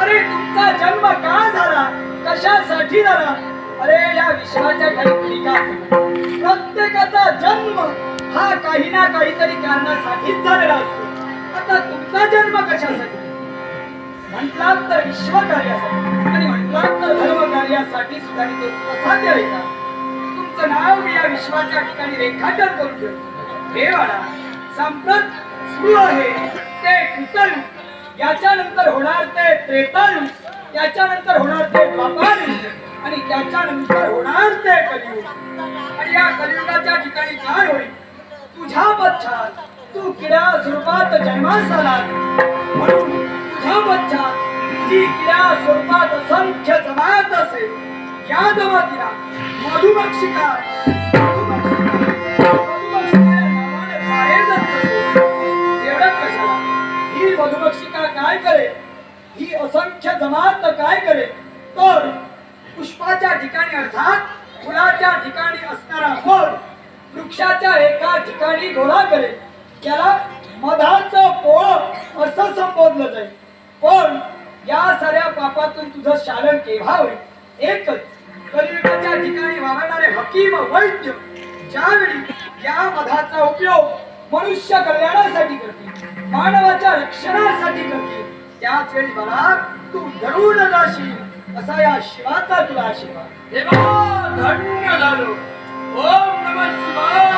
अरे तुमचा जन्म का झाला? कशासाठी झाला? अरे या विश्वाच्या काही का प्रत्येकाचा जन्म हा काही ना काहीतरी कारणासाठीच झालेला असतो. आता तुमचा जन्म कशासाठी? म्हटला तर विश्व कार्यासाठी आणि म्हटला तर धर्म कार्यासाठी सुद्धा ते प्रसाद द्यायचा. का तुमचं नाव मी या विश्वाच्या ठिकाणी रेखाटन करून ठेवतो. हे वाडा संप्रत सुरू आहे. ते कृतयुग याच्यानंतर होणार ते त्रेतन याच्यानंतर होणार ते द्वापारयुग आणि त्याच्यानंतर होणार ते कलियुग. आणि या कलियुगाच्या ठिकाणी काय होईल? तुझ्या पश्चात तू किड्या स्वरूपात जन्मास आला. म्हणून तुझ्या पश्चात तुझी किड्या स्वरूपात असंख्य जमात असेल. या जमातीला मधुमक्षिका मधुमक्षिका मधुमक्षिका काय करे? ही असंख्य जमात काय करे? तर पुष्पाच्या ठिकाणी अर्थात फुलाच्या ठिकाणी असणारा फळ वृक्षाच्या एका ठिकाणी गोळा करे. त्याला मधाचं पोळ असं संबोधलं जाईल. पण या साऱ्या पापातून तुझं शालन केव्हा होईल? एकच कलियुगाच्या ठिकाणी वावरणारे हकीम वैद्य ज्यावेळी या मधाचा उपयोग मनुष्य कल्याणासाठी मानवाच्या रक्षणासाठी करतील. त्याच वेळी मला तू धरून जाशील असा या शिवाचा तुला आशीर्वाद. देवा धन्य झालो ओम नमः शिवाय.